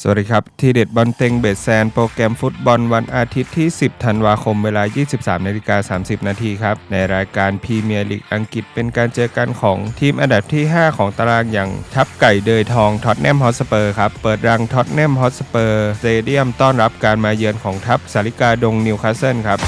สวัสดีครับ ทีเด็ดบอลเต็งเบสแซนโปรแกรมฟุตบอลวันอาทิตย์ที่ 10 ธันวาคมเวลา 23นาฬิกา30 นาทีครับ ในรายการพรีเมียร์ลีกอังกฤษเป็นการเจอกันของทีมอันดับที่ 5 ของตารางอย่างทัพไก่เดยทองท็อตแนมฮอตสเปอร์ครับ เปิดรังท็อตแนมฮอตสเปอร์สเตเดียมต้อนรับการมาเยือนของทัพสาริกาดงนิวคาสเซิลครับ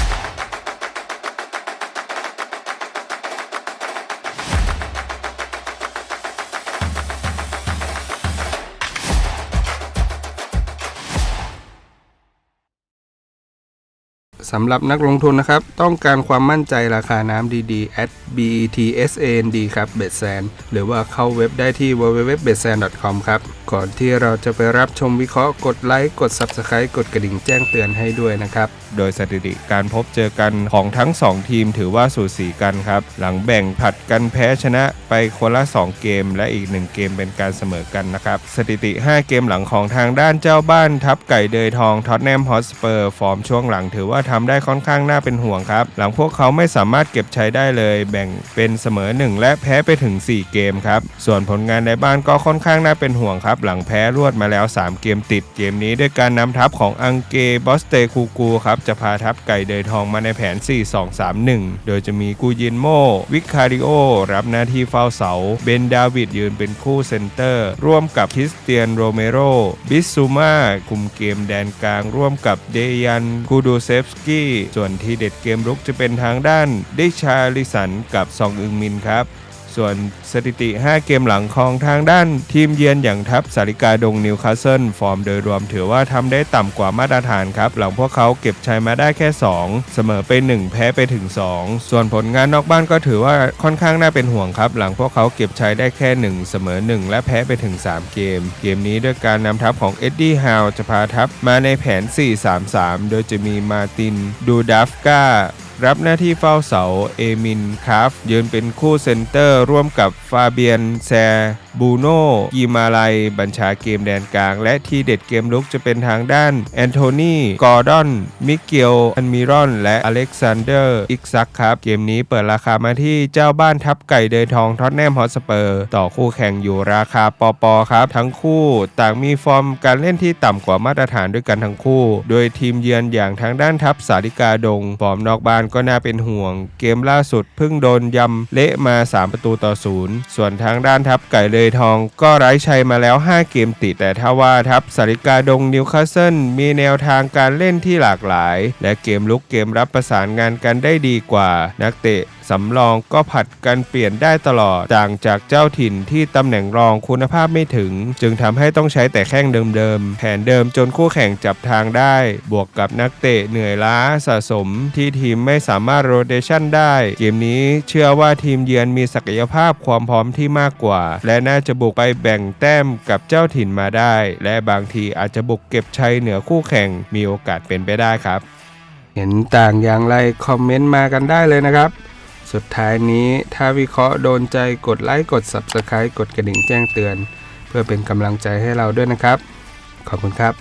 สำหรับนักลงทุนนะครับ ต้องการความมั่นใจราคาน้ำดีๆ at betsand ครับเบสแซนหรือว่าเข้าเว็บได้ที่ www.betsan.com ครับก่อนที่เราจะไปรับชมวิเคราะห์กดไลค์กด Subscribe กดกระดิ่งแจ้งเตือนให้ด้วยนะครับ โดยสถิติการพบเจอกันของทั้ง 2 ทีมถือว่าสูสีกันครับ หลังแบ่งผัดกันแพ้ชนะไปคนละ 2 เกม และอีก 1 เกมเป็นการเสมอกันนะครับ สถิติ 5 เกมหลังของทางด้านเจ้าบ้านทับไก่เดยทองท็อตแนมฮอสเปอร์ฟอร์มช่วงหลังถือว่าทำได้ค่อนข้างน่าเป็นห่วงครับ หลังพวกเขาไม่สามารถเก็บใช้ได้เลย แบ่งเป็นเสมอ 1 และแพ้ไปถึง 4 เกมครับส่วนผลงานในบ้านก็ค่อนข้างน่าเป็นห่วงครับหลังแพ้รวดมาแล้ว 3 เกมติดเกมนี้ด้วยการนำทัพของอังเกบอสเตคูกูครับจะพาทัพไก่เดยทองมาในแผน 4-2-3-1 โดยจะมีกูยินโม วิคาริโอ รับหน้าที่เฝ้าเสา เบนดาวิดยืนเป็นคู่เซนเตอร์ ร่วมกับคริสเตียนโรเมโร บิสซูมาคุมเกมแดนกลาง ร่วมกับเดยันกูดูเซฟสกี้ส่วนที่เด็ดเกมรุกจะเป็นทางด้านดิชาลิสันกับซองอึงมินครับ ส่วนสถิติ 5 เกมหลังของทางด้านทีมเยือนอย่างทัพสาริกาดงนิวคาสเซิลฟอร์มโดยรวมถือว่าทำได้ต่ำกว่ามาตรฐานครับ หลังพวกเขาเก็บชัยมาได้แค่ 2 เสมอไป 1 แพ้ไปถึง 2 ส่วนผลงานนอกบ้านก็ถือว่าค่อนข้างน่าเป็นห่วงครับ หลังพวกเขาเก็บชัยได้แค่ 1 เสมอ 1 และแพ้ไปถึง 3 เกม เกมนี้ด้วยการนำทัพของเอ็ดดี้ฮาวจะพาทัพมาในแผน 4-3-3 โดยจะมีมาตินดูดัฟกา รับหน้าที่เฝ้าเสาเอมินคาฟยืนเป็นคู่เซนเตอร์ร่วมกับฟาเบียนแซ บูโน่กีมาลัย บัญชาเกมแดนกลาง และที่เด็ดเกมลุกจะเป็นทางด้าน แอนโทนีกอร์ดอน มิเกล อันมิรอน และอเล็กซานเดอร์ อิกซักครับ เกมนี้เปิดราคามาที่เจ้าบ้านทับไก่เดยทองท็อตแนมฮอตสเปอร์ ต่อคู่แข่งอยู่ราคาปอปอครับ ทั้งคู่ต่างมีฟอร์มการเล่นที่ต่ำกว่ามาตรฐานด้วยกันทั้งคู่ โดยทีมเยือนอย่างทางด้านทัพสาริกาดงฟอร์มนอกบ้านก็น่าเป็นห่วง เกมล่าสุดเพิ่งโดนยำเละมา 3 ประตูต่อศูนย์ส่วนทางด้านทัพไก่เลยทองก็ไร้ชัยมาแล้ว 5 เกมติด แต่ถ้าว่าทัพสาริกาดงนิวคาสเซิลมีแนวทางการเล่นที่หลากหลาย และเกมลุกเกมรับประสานงานกันได้ดีกว่า นักเตะสำรองก็ผัดกันเปลี่ยนได้ตลอดต่างจากเจ้าถิ่นที่ตำแหน่งรองคุณภาพไม่ถึง จึงทำให้ต้องใช้แต่แข้งเดิมๆแผนเดิมจนคู่แข่งจับทางได้ บวกกับนักเตะเหนื่อยล้าสะสม ที่ทีมไม่สามารถโรเตชันได้ เกมนี้เชื่อว่าทีมเยือนมีศักยภาพความพร้อมที่มากกว่า และน่าจะบุกไปแบ่งแต้มกับเจ้าถิ่นมาได้ และบางทีอาจจะบุกเก็บชัยเหนือคู่แข่งมีโอกาสเป็นไปได้ครับ เห็นต่างอย่างไรคอมเมนต์มากันได้เลยนะครับ สุดท้ายนี้ถ้าวิเคราะห์โดนใจกดไลค์กด Subscribe กดกระดิ่งแจ้งเตือน เพื่อเป็นกำลังใจให้เราด้วยนะครับ ขอบคุณครับ